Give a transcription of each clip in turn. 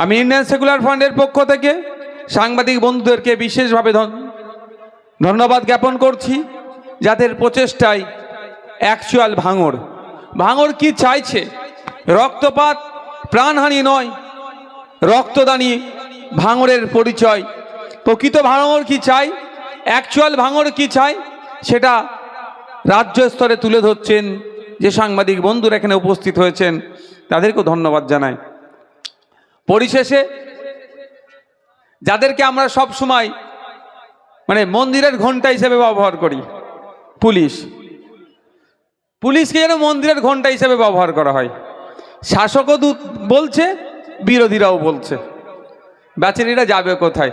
আমি Indian secular ফান্ডের পক্ষ থেকে সাংবাদিক বন্ধুদেরকে বিশেষভাবে ধন- ধন্যবাদ জ্ঞাপন করছি যাদের প্রচেষ্টায় অ্যাকচুয়াল ভাঙর ভাঙর কি চাইছে? রক্তপাত প্রাণহানি নয়, রক্তদানি ভাঙরের পরিচয়। প্রকৃত ভাঙর কি চাই? অ্যাকচুয়াল ভাঙর কি চাই? সেটা রাজ্য স্তরে তুলে ধরছেন যে সাংবাদিক বন্ধুরা এখানে উপস্থিত হয়েছেন, তাদেরকেও ধন্যবাদ জানাই। পরিশেষে যাদেরকে আমরা সব সময় মানে মন্দিরের ঘণ্টা হিসেবে ব্যবহার করি, পুলিশ। পুলিশকে যেন মন্দিরের ঘণ্টা হিসেবে ব্যবহার করা হয়। শাসকও দূত বলছে, বিরোধীরাও বলছে। ব্যাচেরিরা যাবে কোথায়?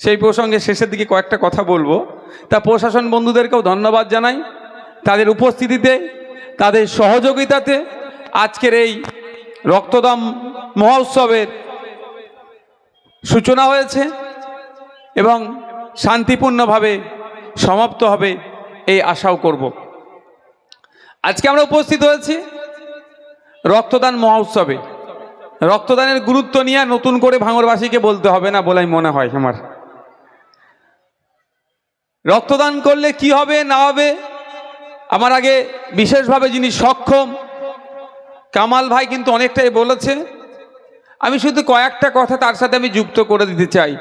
সেই প্রসঙ্গে শেষের দিকে কয়েকটা কথা বলব। তা প্রশাসন বন্ধুদেরকেও ধন্যবাদ জানাই। তাদের উপস্থিতিতে, তাদের সহযোগিতাতে আজকের এই রক্তদান মহোৎসবের সূচনা হয়েছে এবং শান্তিপূর্ণভাবে সমাপ্ত হবে এই আশাও করব। আজকে আমরা উপস্থিত হয়েছি রক্তদান মহোৎসবে। রক্তদানের গুরুত্ব নিয়ে নতুন করে ভাঙরবাসীকে বলতে হবে না বলাই মনে হয় আমার। রক্তদান করলে কি হবে, না হবে, আমার আগে বিশেষভাবে যিনি সক্ষম কামাল ভাই কিন্তু অনেকটাই বলেছে, আমি শুধু কয়েকটা কথা তার সাথে আমি যুক্ত করে দিতে চাই।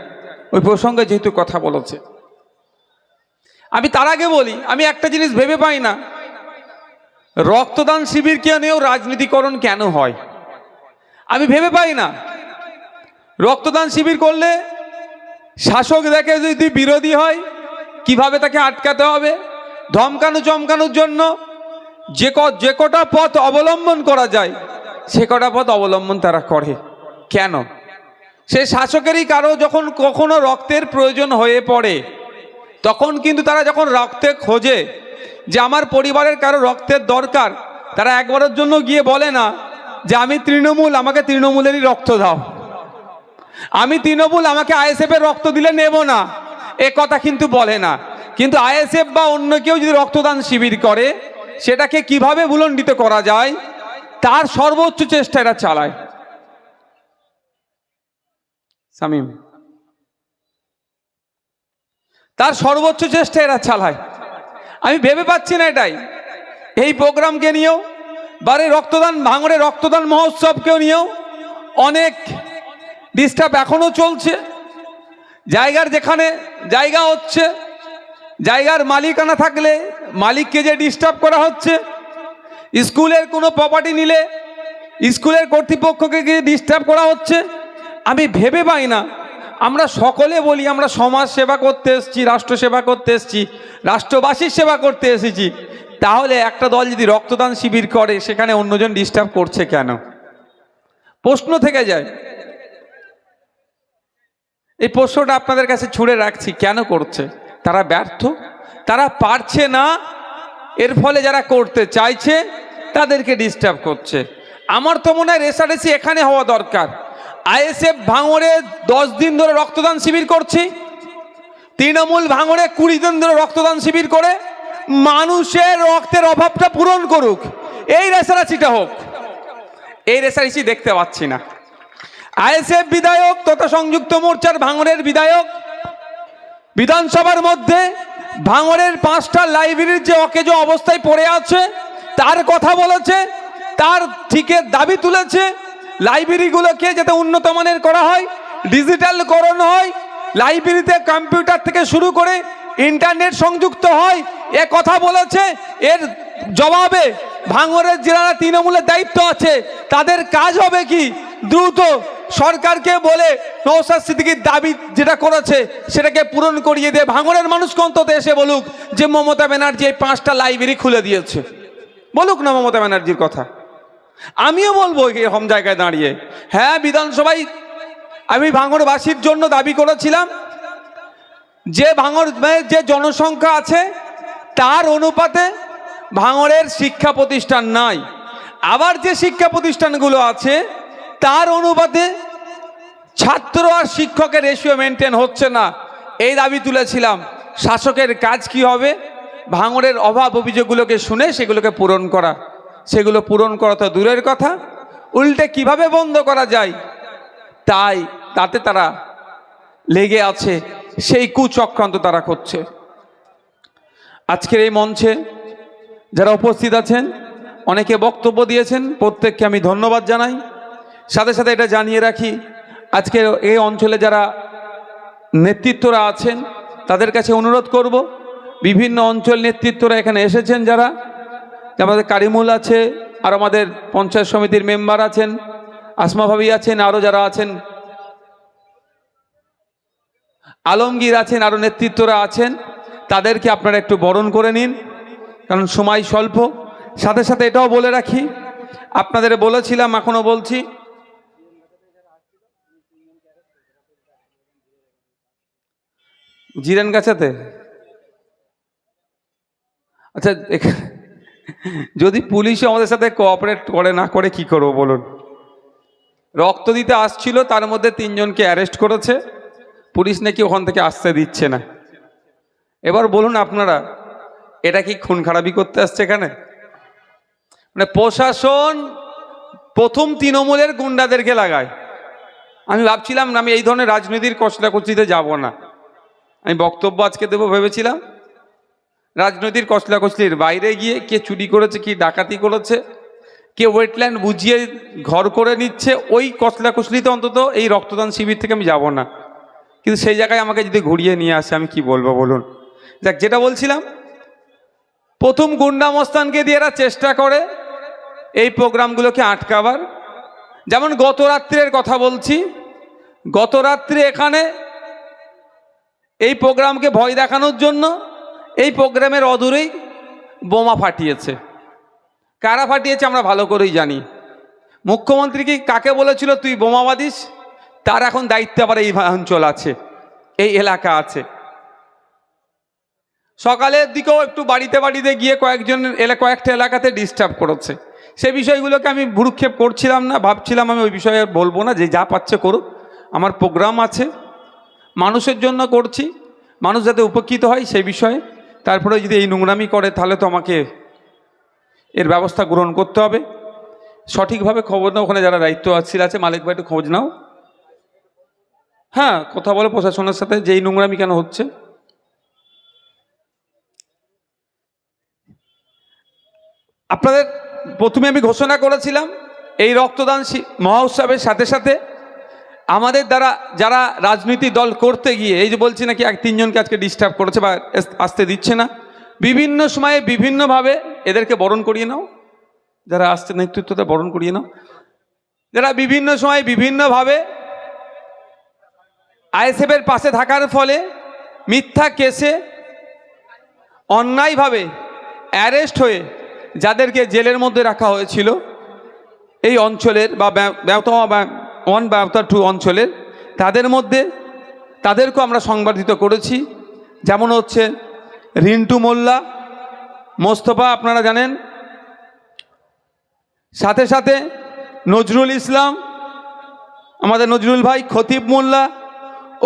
ওই প্রসঙ্গে যেহেতু কথা বলেছে। আমি তার আগে বলি, আমি একটা জিনিস ভেবে পাই না। রক্তদান শিবিরকে নিয়েও রাজনীতিকরণ কেন হয়? আমি ভেবে পাই না। রক্তদান শিবির করলে শাসক দেখে যদি বিরোধী হয়, কীভাবে তাকে আটকাতে হবে? ধমকানো চমকানোর জন্য যে ক যে কটা পথ অবলম্বন করা যায়, সে কটা পথ অবলম্বন তারা করে। কেন? সে শাসকেরই কারও যখন কখনো রক্তের প্রয়োজন হয়ে পড়ে, তখন কিন্তু তারা যখন রক্তে খোঁজে যে আমার পরিবারের কারও রক্তের দরকার, তারা একবারের জন্য গিয়ে বলে না যে, আমি তৃণমূল, আমাকে তৃণমূলেরই রক্ত দাও। আমি তৃণমূল, আমাকে আইএসএফের রক্ত দিলে নেব না। এ কথা কিন্তু বলে না। কিন্তু আইএসএফ বা অন্য কেউ যদি রক্তদান শিবির করে সেটাকে কীভাবে ভুলণ্ডিত করা যায়? তার সর্বোচ্চ চেষ্টা এরা চালায়। সামিম। তার সর্বোচ্চ চেষ্টা এরা চালায়। আমি ভেবে পাচ্ছি না এটাই। এই প্রোগ্রামকে নিয়েও, বারে রক্তদান, ভাঙড়ে রক্তদান মহোৎসবকেও নিয়েও অনেক ডিস্টার্ব এখনও চলছে। জায়গার যেখানে জায়গা হচ্ছে, জায়গার মালিকানা থাকলে মালিককে যে ডিস্টার্ব করা হচ্ছে, স্কুলের কোনো প্রপার্টি নিলে, স্কুলের কর্তৃপক্ষকে গিয়ে ডিস্টার্ব করা হচ্ছে, আমি ভেবে পাই না। আমরা সকলে বলি, আমরা সমাজ সেবা করতে এসেছি, রাষ্ট্র সেবা করতে এসেছি, রাষ্ট্রবাসীর সেবা করতে এসেছি। তাহলে একটা দল যদি রক্তদান শিবির করে, সেখানে অন্যজন ডিস্টার্ব করছে কেন? প্রশ্ন থেকে যায়। এই প্রশ্নটা আপনাদের কাছে ছুড়ে রাখছি, কেন করছে? তারা ব্যর্থ? তারা পারছে না। এর ফলে যারা করতে চাইছে, তাদেরকে ডিস্টার্ব করছে। আমার তো মনে হয় রেসারেসি এখানে হওয়া দরকার। আইএসএফ ভাঙড়ে দশ দিন ধরে রক্তদান শিবির করছি। তৃণমূল ভাঙড়ে কুড়ি দিন ধরে রক্তদান শিবির করে। মানুষের রক্তের অভাবটা পূরণ করুক। এই রেসারেসিটা হোক। এই রেসারেসি দেখতে পাচ্ছি না। আইএসএফ বিধায়ক তথা সংযুক্ত মোর্চার ভাঙড়ের বিধায়ক। বিধানসভার মধ্যে ভাঙড়ের পাঁচটা লাইব্রেরির যে অকেজ অবস্থায় পড়ে আছে, তার কথা বলেছে, তার ঠিকের দাবি তুলেছে, লাইব্রেরিগুলোকে যাতে উন্নত মানের করা হয়, ডিজিটালকরণ হয়, লাইব্রেরিতে কম্পিউটার থেকে শুরু করে ইন্টারনেট সংযুক্ত হয়, এ কথা বলেছে, এর জবাবে ভাঙড়ের জেলারা তৃণমূলের দায়িত্ব আছে। তাদের কাজ হবে কি? দ্রুত সরকারকে বলে নৌসাদ সিদ্দিকির দাবি যেটা করেছে, সেটাকে পূরণ করিয়ে দিয়ে ভাঙড়ের মানুষকে অন্তত এসে বলুক যে মমতা ব্যানার্জি এই পাঁচটা লাইব্রেরি খুলে দিয়েছে। বলুক না মমতা ব্যানার্জির কথা। আমিও বলব এরকম জায়গায় দাঁড়িয়ে। হ্যাঁ বিধানসভায় আমি ভাঙড়বাসীর জন্য দাবি করেছিলাম যে ভাঙড় যে জনসংখ্যা আছে, তার অনুপাতে ভাঙড়ের শিক্ষা প্রতিষ্ঠান নাই। আবার যে শিক্ষা প্রতিষ্ঠানগুলো আছে, তার অনুপাতে ছাত্র আর শিক্ষকের রেশিও মেনটেন হচ্ছে না। এই দাবি তুলেছিলাম। শাসকের কাজ কি হবে? ভাঙড়ের অভাব অভিযোগগুলোকে শুনে সেগুলোকে পূরণ করা। সেগুলো পূরণ করা তো দূরের কথা। উল্টে কীভাবে বন্ধ করা যায়? তাই তাতে তারা লেগে আছে। সেই কুচক্রান্ত তারা করছে। আজকের এই মঞ্চে যারা উপস্থিত আছেন, অনেকে বক্তব্য দিয়েছেন, প্রত্যেককে আমি ধন্যবাদ জানাই। সাথে সাথে এটা জানিয়ে রাখি, আজকে এই অঞ্চলে যারা নেতৃত্বরা আছেন, তাদের কাছে অনুরোধ করব, বিভিন্ন অঞ্চল নেতৃত্বরা এখানে এসেছেন যারা, আমাদের কারিমুল আছে, আর আমাদের পঞ্চায়েত সমিতির মেম্বার আছেন, আসমা ভাবি আছেন আরও যারা আছেন, আলমগীর আছেন আরও নেতৃত্বরা আছেন, তাদেরকে আপনারা একটু বরণ করে নিন। কারণ সময় স্বল্প। সাথে সাথে এটাও বলে রাখি, আপনাদের বলেছিলাম এখনও বলছি। জিরেন গাছাতে? আচ্ছা যদি পুলিশও আমাদের সাথে কোঅপারেট করে, না করে, কি করব বলুন? রক্ত দিতে আসছিল, তার মধ্যে তিনজনকে অ্যারেস্ট করেছে। পুলিশ নাকি ওখান থেকে আসতে দিচ্ছে না। এবার বলুন আপনারা এটা কি খুন খারাপি করতে আসছে এখানে? মানে প্রশাসন প্রথম তৃণমূলের গুন্ডাদেরকে লাগায়। আমি ভাবছিলাম আমি এই ধরনের রাজনীতির কচলাকচিতে যাব না। আমি বক্তব্য আজকে দেবো ভেবেছিলাম। রাজনৈতিক কচলাকচলির বাইরে গিয়ে কে চুরি করেছে, কি ডাকাতি করেছে, কে ওয়েটল্যান্ড বুঝিয়ে ঘর করে নিচ্ছে, ওই কচলাকচলিতে অন্তত এই রক্তদান শিবির থেকে আমি যাব না। কিন্তু সেই জায়গায় আমাকে যদি ঘুরিয়ে নিয়ে আসে, আমি কি বলব বলুন? দেখ যেটা বলছিলাম প্রথম গুন্ডা মস্তানকে দিয়ে এরা চেষ্টা করে এই প্রোগ্রামগুলোকে আটকাবার। যেমন গত রাত্রের কথা বলছি গত রাত্রে এখানে এই প্রোগ্রামকে ভয় দেখানোর জন্য এই প্রোগ্রামের অদূরেই বোমা ফাটিয়েছে। কারা ফাটিয়েছে আমরা ভালো করেই জানি। মুখ্যমন্ত্রী কি কাকে বলেছিল, তুই বোমা বাঁধিস তার এখন দায়িত্ব আবার এই অঞ্চল আছে, এই এলাকা আছে। সকালের দিকেও একটু বাড়িতে বাড়িতে গিয়ে কয়েকজন এলা, কয়েকটা এলাকাতে ডিস্টার্ব করেছে। সে বিষয়গুলোকে আমি ভুরুক্ষেপ করছিলাম না, ভাবছিলাম আমি ওই বিষয়ে বলব না, যে যা পাচ্ছে করুক। আমার প্রোগ্রাম আছে, মানুষের জন্য করছি, মানুষ যাতে উপকৃত হয় সেই বিষয়ে। তারপরে যদি এই নোংরামি করে, তাহলে তো আমাকে এর ব্যবস্থা গ্রহণ করতে হবে। সঠিকভাবে খবর নাও, ওখানে যারা দায়িত্ব আছে আছে, মালিক ভাই, একটু খোঁজ নাও। হ্যাঁ কথা বলো প্রশাসনের সাথে, যে এই নোংরামি কেন হচ্ছে? আপনাদের প্রথমে আমি ঘোষণা করেছিলাম, এই রক্তদান মহোৎসবের সাথে সাথে আমাদের দ্বারা যারা রাজনীতি দল করতে গিয়ে, এই যে বলছি নাকি এক তিনজনকে আজকে ডিস্টার্ব করেছে বা আসতে দিচ্ছে না, বিভিন্ন সময়ে বিভিন্নভাবে এদেরকে বরণ করিয়ে নাও। যারা আসছে নেতৃত্বটা বরণ করিয়ে নাও। যারা বিভিন্ন সময় বিভিন্নভাবে আইএসএফের পাশে থাকার ফলে মিথ্যা কেসে অন্যায়ভাবে অ্যারেস্ট হয়ে যাদেরকে জেলের মধ্যে রাখা হয়েছিল, এই অঞ্চলের বা ব্যবতমা ওয়ান ব্যবতা টু অঞ্চলের, তাদের মধ্যে তাদেরকেও আমরা সংবর্ধিত করেছি। যেমন হচ্ছে রিন্টু মোল্লা, মোস্তফা আপনারা জানেন। সাথে সাথে নজরুল ইসলাম, আমাদের নজরুল ভাই খতিব মোল্লা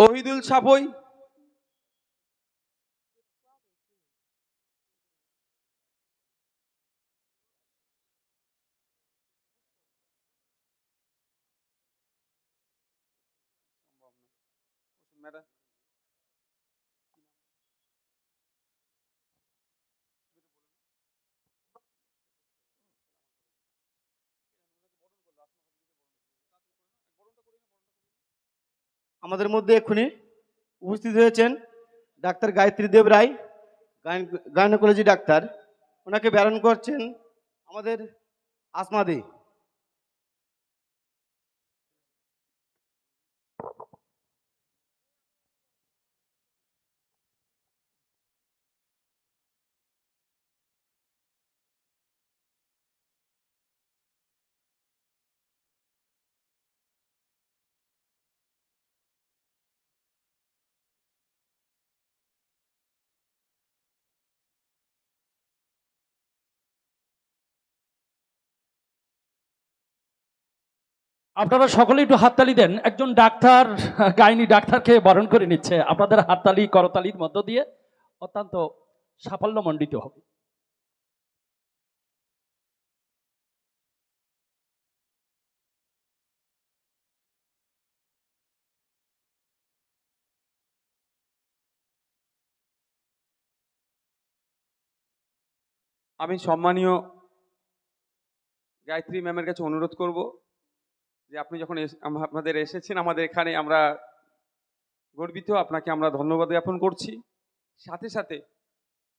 ওহিদুল সাপই আমাদের মধ্যে এক্ষুনি উপস্থিত হয়েছেন doctor Gayatri Deb Roy gynaecology doctor. ওনাকে ব্যারণ করছেন আমাদের আসমাদি আপনারা সকলে একটু হাততালি দেন। একজন ডাক্তার, গাইনি ডাক্তারকে বরণ করে নিচ্ছে। আপনাদের হাততালি, করতালির মধ্য দিয়ে অত্যন্ত সাফল্যমণ্ডিত হবে। আমি সম্মানীয় গায়ত্রী ম্যামের কাছে অনুরোধ করব। যে আপনি যখন আপনাদের এসেছেন আমাদের এখানে, আমরা গর্বিত। আপনাকে আমরা ধন্যবাদ জ্ঞাপন করছি। সাথে সাথে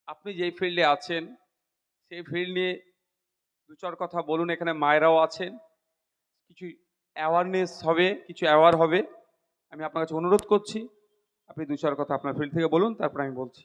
আপনি যেই ফিল্ডে আছেন, সেই ফিল্ড নিয়ে দু চার কথা বলুন। এখানে মায়েরাও আছেন। কিছু অ্যাওয়ারনেস হবে, কিছু অ্যাওয়ার হবে। আমি আপনার কাছে অনুরোধ করছি। আপনি দু চার কথা আপনার ফিল্ড থেকে বলুন, তারপর আমি বলছি।